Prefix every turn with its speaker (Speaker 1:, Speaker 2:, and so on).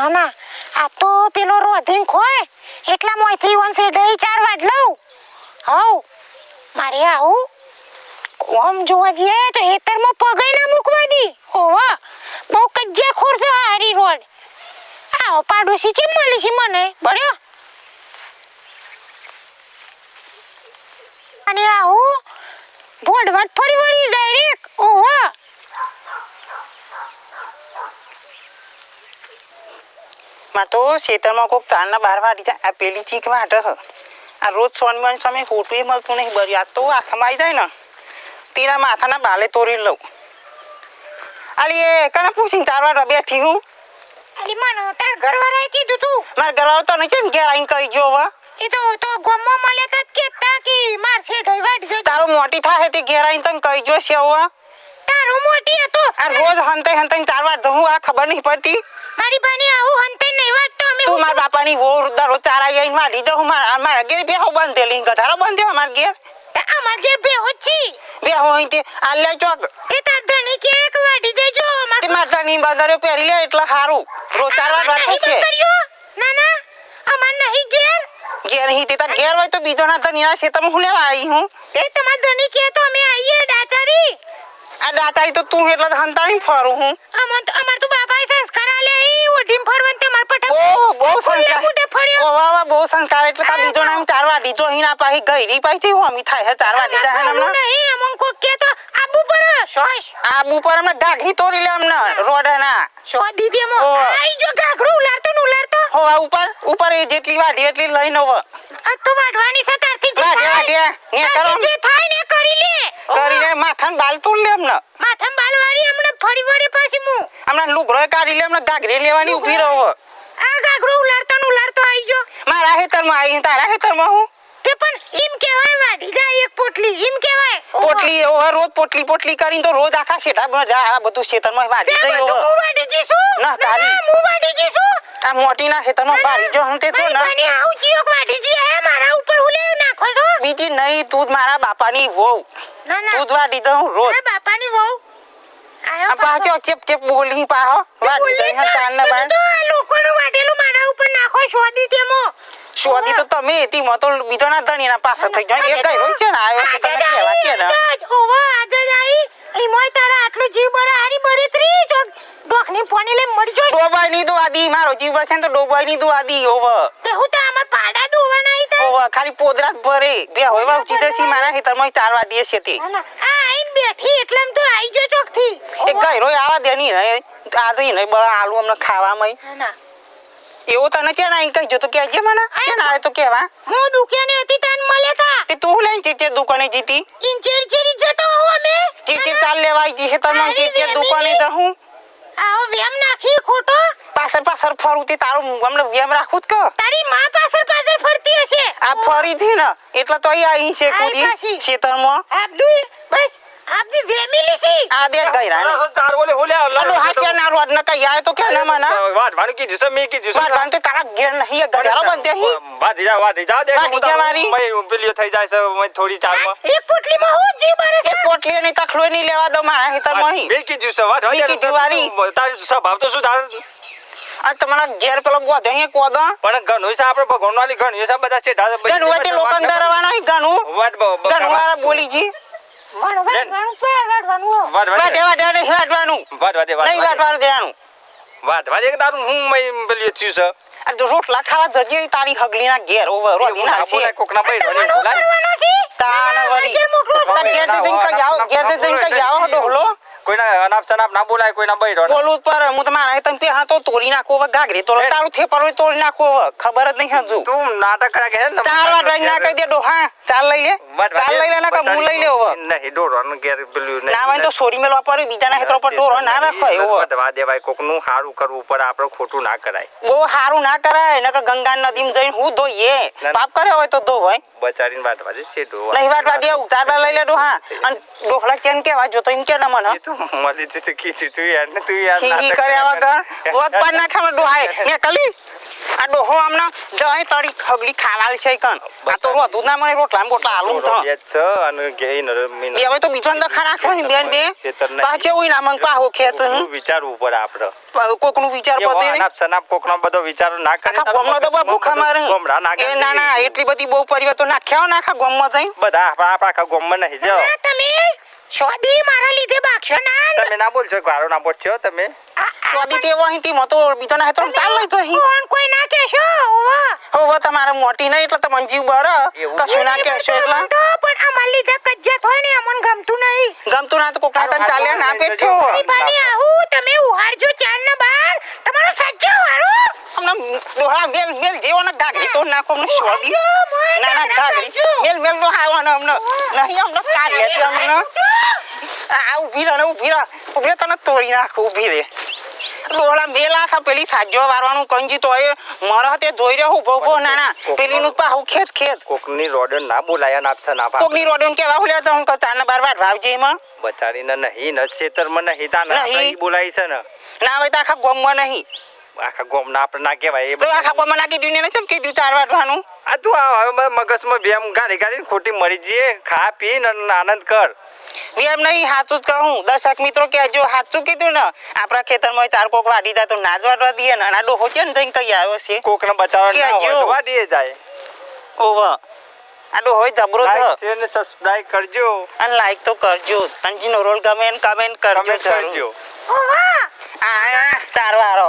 Speaker 1: ના ના આ તો પેલો રોધીન ખોય. એટલા મોયથી વંશે ડઈ ચાર વાટ લઉં. હવ મારે આવું ઓમ જોવા જઈએ તો હેતરમાં પગઈ ના મૂકવા દી. ઓવા બહુ કજ્જા ખોરશે આ હારી રોડ. આવો પાડોશી છે મળી છે મને? બળ્યો. અને આવું ભોડવાત ફરી વળી ડાયરેક્ટ ઓવા
Speaker 2: માં તો શેતરમાં કોક ચારના બાર વાળી જાય આ પેલી ચીક વાટ હ. આ રોજ સોનમાં સામે ખોટું એ મળતું નહીં. બરી આ તો આખામાં આવી જાય ને. તેના માથાના બાલે તોરી લઉં. અલી એ કને પૂછીને તાર વાળા બેઠી હું?
Speaker 1: અલી મને તાર ઘરવાળાએ કીધું તું.
Speaker 2: મારા ઘરવાળો તો નહીં કેમ ઘેર આવીને કહી ગયો વા?
Speaker 1: એ તો તો ગોમમાં મળે તો કે માર છે ઢઈ વાટ જો
Speaker 2: તારો મોટી થાય તે ઘેર આવીને તને કહી ગયો છે હવે
Speaker 1: તારો મોટી હતો.
Speaker 2: આ રોજ હંતે હંતે ચાર વાર હું આ ખબર નહીં પડતી.
Speaker 1: મારી બાની આવું હંતે નહીં વાત તો અમે
Speaker 2: તું મારા બાપાની વો દરરોજ ચારા જઈને મારી દઉં મારા મારા ઘેર બે હું બંધેલી ગધારો બંધ્યો અમારા ઘેર.
Speaker 1: અમાર ઘેર બે હોચી
Speaker 2: બે અહીં તે આલ્યા ચોક.
Speaker 1: એ તાર ધણી કે એક વાડી જજો અમાર
Speaker 2: માર માતાની બંગારીઓ પહેરી લે એટલે વાર
Speaker 1: અમાર
Speaker 2: રાખે છે.
Speaker 1: ના ના અમાર નહીં ઘેર.
Speaker 2: ઘેર નહીં તે તાર ઘેર હોય તો બીજો ના ધનિયા છે તમે હું લેવા આવી હું?
Speaker 1: એ તમાર ધણી કે તો અમે આવીએ ડાચારી.
Speaker 2: આ દાતારી તો તું એટલે હંતાણી ફરું હું.
Speaker 1: અમાર તો અમાર તો બાપાએ સંસ્કાર આલે ઈ ઓઢીમ ફરવન તમાર પટા
Speaker 2: ઓ બહુ સંસ્કાર
Speaker 1: ફર્યો
Speaker 2: ઓ વાહ વાહ બહુ સંસ્કાર. એટલે કા બીજો નામ ચાર વાડી તો અહીં ના પાહી ગઈરી પાહી થી હું અમી થાય હે ચાર વાડી હે
Speaker 1: ફરવું નહીં અમન કોક કે તો આબુ પડે શોશ
Speaker 2: આબુ પર અમને ગાઘી તોડી લે અમને રોડે ના.
Speaker 1: શો દીદી મો. આઈ જો ગાઘરો ઉલારતો ને ઉલારતો.
Speaker 2: હો આ ઉપર ઉપર એ જેટલી વાડી એટલી લઈને હવે
Speaker 1: આ તો વાડવાની સતારથી તારથી જે થાય.
Speaker 2: ને કરો.
Speaker 1: જે થાય ને કરી લે.
Speaker 2: માથાને બાલ તોડ લે હમણાં
Speaker 1: માથામાં બાલવાળી હમણાં ફરી વળી પાછી મુ.
Speaker 2: હમણાં લુગરો કાઢી લે હમણાં ગાગરી લેવાની ઊભી રહો.
Speaker 1: આ ગાઘડું ઉલાડતો ને ઉલાડતો આવી ગયો.
Speaker 2: મારા ખેતરમાં આવી તારા હેતરમાં હું?
Speaker 1: તે પણ ઈમ કહેવાય વાઢી. જાય એક પોટલી એમ કહેવાય.
Speaker 2: પોટલી ઓ રોજ પોટલી પોટલી કરીને તો રોજ આખા શેઠા આ બધું ખેતરમાં વાડી
Speaker 1: તે બધું હું વાઢી જીસુ
Speaker 2: ના, તારી.
Speaker 1: હું વાઢી જઈશું.
Speaker 2: આ મોટીના ખેતરમાં ભારી જો હંતે તો ના
Speaker 1: મને આવું જીઓ વાઢી જી હે મારા ઉપર હું નાખો છો?
Speaker 2: બીજી નહીં તું મારા બાપાની વહુ.
Speaker 1: ના ના.
Speaker 2: તું વાડી દઉં રોજ.
Speaker 1: મારા બાપાની વહુ.
Speaker 2: આ પાછો. ચેપ ચેપ બોલી પાહો. વાડી દઈ હા ચાંદના બાર
Speaker 1: લોકોનું વાઢેલું મારા ઉપર નાખો શોધી તેમાં
Speaker 2: શોધી તો તમે હતી મો તો બીજો ના ધણીના પાસે થઈ ગયો એક ગઈ છે ને આવ્યો છે તમે કેવા કે ને.
Speaker 1: ઓવા આજે આઈ. ઈમોય તારા આટલું જીવ બરા હારી બરીત્રી જો ડોકની પોની લે મરી જો
Speaker 2: ડોબાઈ ની મારો જીવ બસે તો ડોબાઈ ની દુઆ દી ઓવ
Speaker 1: તે હું તો અમાર પાડા દોવા નહીં તે
Speaker 2: ઓવ ખાલી પોદરા ભરે. બે હોય વાવ ચીજે સી મારા ખેતરમાં ચાર વાડીએ છે તે.
Speaker 1: ના, ના, આ આઈન બેઠી એટલે તો આઈ ગયો ચોકથી.
Speaker 2: એક ગઈ રોય આવા દે ની આ દઈ ને બ આલુ અમને ખાવામાં
Speaker 1: મય ના.
Speaker 2: એવો તને કે ના કઈ જો તો કેજે મને કે ના આવે તો કેવા
Speaker 1: હું દુકાને હતી તને મળ્યા તા.
Speaker 2: તે તું લઈને ચીચે દુકાને જીતી?
Speaker 1: ઇન ચેરી ચેરી જતો હું અમે.
Speaker 2: ચીચે ચાલ લેવાય આવી જી તમે ચીચે દુકાને તો હું
Speaker 1: આવો ખોટો?
Speaker 2: પાછળ પાછળ ફરું તે તારું અમને વેમ રાખું જ કે.
Speaker 1: તારી માં પાછળ પાછળ ફરતી હશે.
Speaker 2: આ ફરીથી ને. એટલે તો અહીં અહીં છે કુદી. ખેતરમાં.
Speaker 1: આબદુલ બસ. આપની વેમી લીસી
Speaker 2: આ બે ગઈ રાણી
Speaker 3: તાર ઓલે ઓલે
Speaker 2: અડો હાથિયા ના રોડ ન કઈ આવે તો કે ના મને?
Speaker 3: વાત ભાણું કીધું છે મેં કીધું છે.
Speaker 2: વાત ભાન તો તારા ઘેર નહીં એ ગધારો બંધે હી
Speaker 3: વાટી જા વાટી જા દે
Speaker 2: જા મારી.
Speaker 3: મેં પેલી થઈ જાય છે મેં થોડી ચારમાં.
Speaker 1: એક પોટલીમાં હું જી બરસ
Speaker 2: એ પોટલી ની તખલો નહીં લેવા દો મારા ખેતરમાં હી
Speaker 3: મેં કીધું છે વાત
Speaker 2: મેં કીધું વારી.
Speaker 3: તારી સ્વભાવ તો શું તાર?
Speaker 2: આ તમારા ઘેર પેલો ગોધો હી કોદો
Speaker 3: પણ ઘણું છે આપણે ભગવાન વાળી ઘણું છે બધા છે
Speaker 2: ગણ હોય તે લોકો અંદર આવવાનો હી ઘણું.
Speaker 3: વાત
Speaker 2: બોલી જી.
Speaker 1: પર
Speaker 3: તારું
Speaker 2: રોટલા ખાવા જજે તારી હગલી ના ઘેર ઓવર રોટી ના
Speaker 3: બોલાય
Speaker 2: છે.
Speaker 1: કરવાનો
Speaker 2: તાને
Speaker 1: ઘેર.
Speaker 2: તારથી ઘેરથી ડોહલો?
Speaker 3: કોઈના અનાપ શનાપ ના બોલાય કોઈના ભાઈ
Speaker 2: બોલું પર હું તમારા હે તમે પેહા તો તોડી નાખો ગાગરી. તો તારું થેપર તોડી નાખો ખબર જ નહીં હજુ.
Speaker 3: તું નાટક કરે કે ને?
Speaker 2: ના કહી દે ડોહા. ચાલ લઈ લે. ચાલ લઈ લે ના કે હું લઈ લે હવે.
Speaker 3: નહીં ડોરવાનું ઘેર પેલું નહીં
Speaker 2: ના હોય તો સોરી મેલવા પર બીજાના હેતરો પર ડોરો ના રાખો એવો
Speaker 3: વધવા દેવાય કોકનું સારું કરવું પડે આપણે ખોટું ના કરાય.
Speaker 2: બહુ સારું ના કરાય નકર ગંગા નદીમાં જઈને હું ધોઈએ.
Speaker 3: ના.
Speaker 2: પાપ કરે હોય તો ધો હોય.
Speaker 3: બચારીને વાટવા દે છે ડોવા
Speaker 2: નહીં વાટવા દે ઉતાર લઈ લે ડોહા અને ડોહલા ચેન કેવા જો તો એમ કે ના મને
Speaker 3: તું મળી તો કીધું તું યાર ને તું યાર
Speaker 2: હી હી કરે આવા ગણ રોજ પાર નાખે મને ડોહાય ને કલી? આ ડોહો આમના જય તળી ખગલી ખાવાલ છે કન આ તો રોધું ના મને રોટલા ને બોટલા આલું તો.
Speaker 3: એ છે અને ગઈ નર મીન
Speaker 2: એ હવે તો બીજો ને ખરા ખાઈ બેન બે. પાછે ઉઈ ના મંગ પાહો ખેત
Speaker 3: વિચારવું પડે આપણે
Speaker 2: કોકનું વિચાર
Speaker 3: એ
Speaker 2: પતે.
Speaker 3: સનાપ કોક નો બધો વિચાર ના કરે
Speaker 2: આખા ગોમનો ડબ્બા ભૂખા મારે.
Speaker 3: ગોમડા ના
Speaker 2: એ ના ના એટલી બધી બહુ પરિવાર નાખ્યા નાખ્યો ને આખા ગોમમાં જઈ
Speaker 3: બધા આપણા આખા ગોમમાં નહીં જાઓ
Speaker 1: તમે સ્વાદી મારા લીધે બાક્ષો ના.
Speaker 3: તમે ના બોલશો ગારો ના બોલશો તમે.
Speaker 2: સ્વાદી તેવો અહીં મતો બીજો ના હેતરો ચાલ લઈ તો અહીં
Speaker 1: કોણ કોઈ ના કહેશો? ઓવા.
Speaker 2: હવે તમારે મોટી નહીં એટલે તમને જીવ બર કશું ના કહેશો એટલે.
Speaker 1: તો પણ અમાર લીધે કજ્જત હોય ને અમન ગમતું નહીં.
Speaker 2: ગમતું ના તો કોક ના ચાલ્યા ના પેઠ્યો
Speaker 1: મારી આવું તમે ઉહાડજો ચાર ના બાર. તમારો સાચો વાળો
Speaker 2: અમને ડોહા મેલ મેલ જેવો ને ગાગરી તો નાખો અમને સ્વાદી. ના ના ગાગરી. મેલ મેલ તો આવવાનો અમને નહીં અમને કાઢ લેતી અમને. આ ઊભી રહે ઊભી રહે. ઊભી તને તોડી નાખું ઊભી રહે. ડોહલા બે લાખ પેલી સાજો વારવાનું કંજી તો એ મરહ તે જોઈ રહ્યો ઊભો ઊભો ના ના પેલી નું પાહુ ખેત ખેત.
Speaker 3: કોકની રોડન ના બોલાયા ના આપશે ના
Speaker 2: કોકની કેવા હુલ્યા તો હું ચાર ને બાર વાર ભાવજે એમાં
Speaker 3: બચારીને નહીં ન ખેતરમાં નહીં તા
Speaker 2: નહીં.
Speaker 3: બોલાય છે ને?
Speaker 2: ના હોય તો આખા ગોમમાં નહીં.
Speaker 3: આખા ગોમ ના આપણે ના કહેવાય
Speaker 2: તો આખા ગોમમાં નાખી દીધું ને ચમ કીધું ચાર વાટવાનું
Speaker 3: આ તું આ હવે મગજમાં બેમ ગાડી ગાડી ખોટી મરી જઈએ ખા પી ને આનંદ કર.
Speaker 2: એમ નહીં સાચું જ કહું. દર્શક મિત્રો કહેજો સાચું કીધું ને આપણા ખેતરમાં ચાર કોક વાડી જાય તો ના જ વાટવા દઈએ ને આ ડોહો છે ને જઈને કઈ આવ્યો છે?
Speaker 3: કોકને બચાવવા ના હોય
Speaker 2: કહેજો.
Speaker 3: તો વાડીએ જાય.
Speaker 2: ઓવ આડો હોય જબરો છે
Speaker 3: શેર ને સબસ્ક્રાઇબ કરજો.
Speaker 2: અને લાઈક તો કરજો. તંજીનો રોલ ગમે ને કમેન્ટ કરજો જરૂર.
Speaker 3: કરજો.
Speaker 1: ઓવા
Speaker 2: આ આ, ચાર વારો